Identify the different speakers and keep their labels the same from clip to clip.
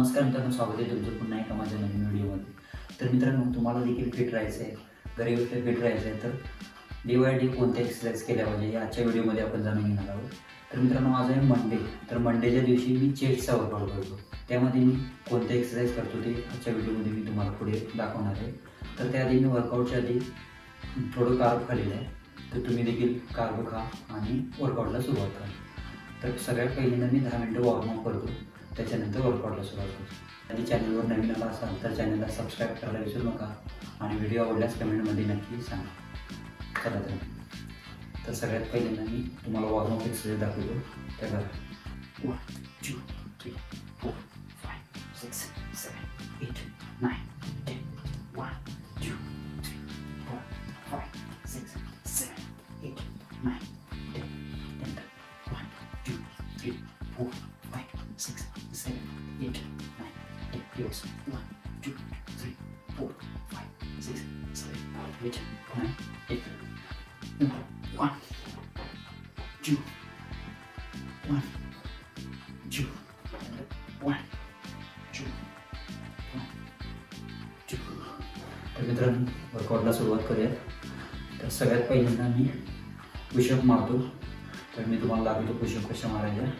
Speaker 1: नमस्कार मित्रांनो स्वागत आहे तुमचं पुन्हा एका माझ्या नवीन व्हिडिओमध्ये. तर मित्रांनो तुम्हाला देखील फिट राहायचं आहे घरी बसल्या फिट राहायचं आहे तर डे बाय डे कोणत्या एक्सरसाइज केल्या पाहिजे आजच्या व्हिडिओमध्ये आपण जाणून घेणार आहोत. तर मित्रांनो आज आहे मंडे तर मंडेच्या दिवशी मी चेस्टचा वर्कआउट करतो. त्यामध्ये मी कोणत्या एक्सरसाइज करतो ते आजच्या व्हिडिओमध्ये मी तुम्हाला पुढे दाखवणार आहे. तर त्याआधी मी वर्कआउटच्या आधी थोडं कार्ब खालेलं आहे. तर तुम्ही देखील कार्ब खा आणि वर्कआउटला सुरुवात करा. तर सगळ्यात पहिल्यांदा मी दहा मिनटं वॉर्मअप करतो. त्याच्यानंतर वर्कआउटला सुरुवात करतो आणि चॅनलवर नवीन आला असाल तर चॅनलला सबस्क्राईब करायला विसरू नका. आणि व्हिडिओ आवडल्यास कमेंटमध्ये नक्की सांगा. चला तर. तर सगळ्यात पहिल्यांदा मी तुम्हाला वॉर्मअप एक्सरसाइज दाखवतो. त्या करा one two three four five six seven eight nine ten one, two, one, two, one, two, one, two. तर मित्रांनो वर्कआउटला सुरुवात करूयात. तर सगळ्यात पहिल्यांदा मी पुशअप मारतो. तर मी तुम्हाला दाखवतो पुशअप कशा मारायच्या.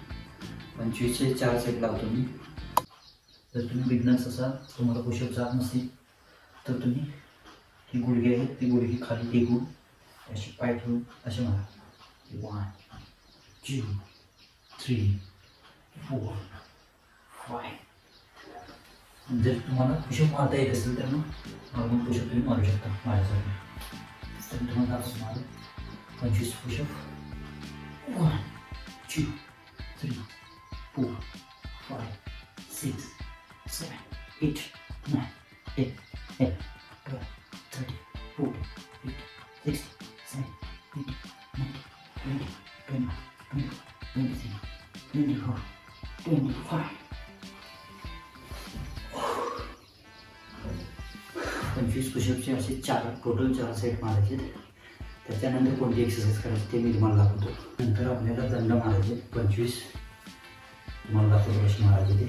Speaker 1: पंचवीसशे चार सेट लावतो मी. जर तुम्ही बिगनर्स असाल तुम्हाला पुशअप जात नसेल तर तुम्ही ही गुडघे आहेत ती गुडघी खाली टेकून अशी पाय ठेवून असे म्हणा. One two three four five जर तुम्हाला पुशअप मारता येत असेल तर मग नॉर्मल पुशअप तुम्ही मारू शकता माझ्यासाठी. तर तुम्हाला असं मारू पंचवीस pushup one two three four five six seven eight nine ten eight twelve thirty seven, eight, nine, twenty, twenty, twenty, twenty-three, twenty-four, twenty-five. पंचवीस पुशअपचे असे चार टोटल चार सेट मारायचे. त्याच्यानंतर कोणती एक्सरसाइज करायची ते मी तुम्हाला दाखवतो. नंतर आपल्याला दंड मारायचे पंचवीस. तुम्हाला दाखवतो कसे मारायचे ते.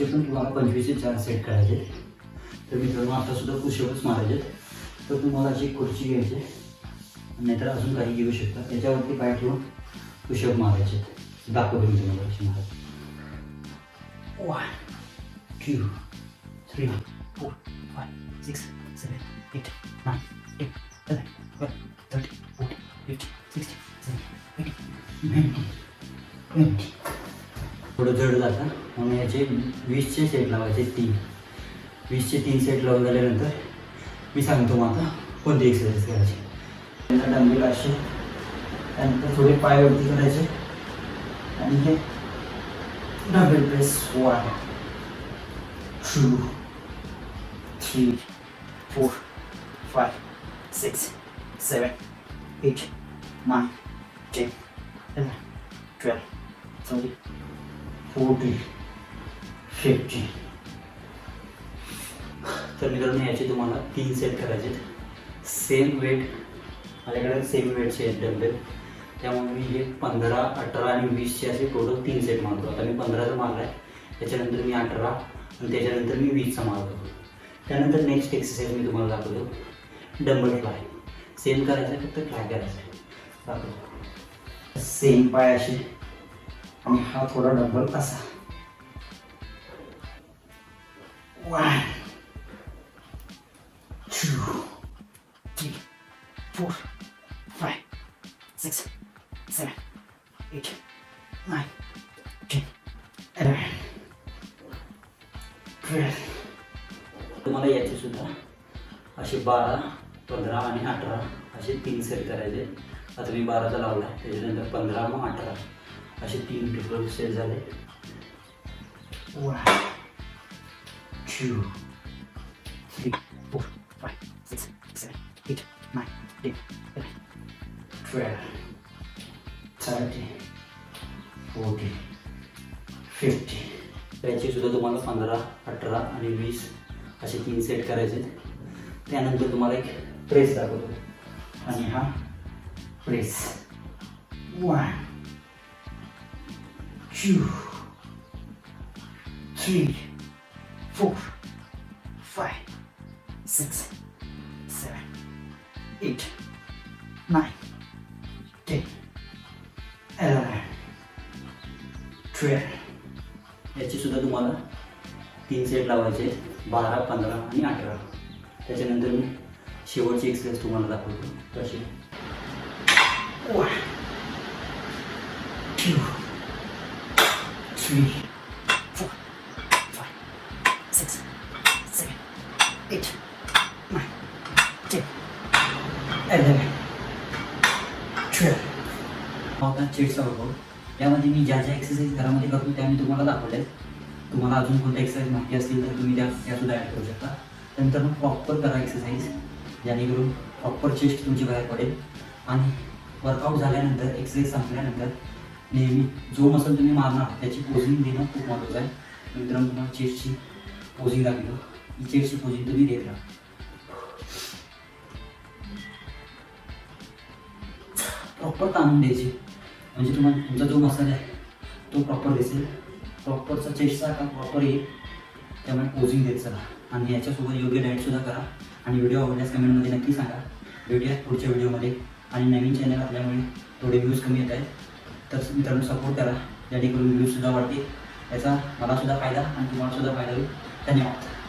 Speaker 1: त्याचे पण तुम्हाला पंचवीसचे चार सेट करायचे. तर मित्रांनो आता सुद्धा पुशअपच मारायचे. तर तुम्हाला अशी एक खुर्ची घ्यायची. नाहीतर अजून काही घेऊ शकता. त्याच्यावरती पाय ठेवून पुशअप मारायचे. दाखवतो मी तुम्हाला कशी मारायचे one two three four five six seven eight nine ten thirty forty fifty sixty seven eighty ninety twenty थोडं जड जातं म्हणून याचे वीसचे सेट लावायचे तीन. वीसचे तीन सेट लावून झाल्यानंतर मी सांगतो मग आता कोणती एक्सरसाइज करायची. त्यांना डंबेल असे त्यानंतर थोडे पाय वरती करायचे. आणि हे double press one two three four five six seven eight nine ten eleven twelve thirty forty fifty तर मित्रांनो याचे तुम्हाला तीन सेट करायचे सेम वेट माझ्याकडे सेम वेटचे आहेत डबे त्यामुळे मी हे पंधरा अठरा आणि वीसचे असे टोटल तीन सेट मारतो. आता मी पंधराचा मारला आहे त्याच्यानंतर मी अठरा आणि त्याच्यानंतर मी वीसचा मारतो. त्यानंतर नेक्स्ट एक्सरसाइज मी तुम्हाला दाखवतो. डंबल फ्लाय सेम करायचं आहे फक्त फ्लाय करायचं. आहे दाखवतो. सेम पाय असे. आणि हा थोडा डंबल असा one two three four five six seven eight nine ten eleven twelve तुम्हाला याचे सुद्धा असे बारा पंधरा आणि अठरा असे तीन सेट करायचे. आता मी बाराचा लावला त्याच्यानंतर पंधरा मग अठरा. असे तीन पेपर सेट झाले. One two three four five six seven eight nine ten twelve thirty forty fifty त्याचे सुद्धा तुम्हाला पंधरा अठरा आणि वीस असे तीन सेट करायचे. त्यानंतर तुम्हाला एक प्रेस दाखवतो. आणि हा press one two three four five six seven eight nine ten eleven twelve याचे सुद्धा तुम्हाला तीन सेट लावायचे आहेत. बारा पंधरा आणि अठरा. त्याच्यानंतर मी शेवटची एक्सरसाइज तुम्हाला दाखवतो. तशी one two three, four, five, six, seven, eight, nine, ten, eleven, twelve. आपण चेटचा वर्कआउट यामध्ये मी ज्या ज्या एक्सरसाइज घरामध्ये करतो त्या मी तुम्हाला दाखवल्या तुम्हाला अजून कोणत्या एक्सरसाइज माहिती असतील तर तुम्ही त्या त्यासुद्धा ॲड करू शकता. नंतर मग प्रॉपर करा एक्सरसाइज जेणेकरून प्रॉपर चेस्ट तुमची बाहेर पडेल. आणि वर्कआउट झाल्यानंतर एक्सरसाइज संपल्यानंतर नेहमी जो मसल तुम्ही मारणार त्याची पोझिंग देणं खूप महत्त्वाचं आहे. मित्रांनो तुम्हाला चेस्टची पोझिंग दाखवलं ही चेस्टची पोझिंग तुम्ही देत राहा. प्रॉपर ताणून द्यायची. म्हणजे तुम्हाला तुमचा जो मसाला आहे तो प्रॉपर दिसेल. प्रॉपरचा चेस्टचा का प्रॉपर येईल. त्यामुळे पोझिंग देत चला. आणि याच्यासोबत योग्य डाएटसुद्धा करा. आणि व्हिडिओ आवडल्यास कमेंटमध्ये नक्की सांगा. भेटूया पुढच्या व्हिडिओमध्ये आणि नवीन चॅनल असल्यामुळे थोडे व्ह्यूज कमी येत आहेत. तर मित्रांनो सपोर्ट करा. जेणेकरून व्ह्यूजसुद्धा वाढतील. याचा मलासुद्धा फायदा आणि तुम्हालासुद्धा फायदा होईल. धन्यवाद.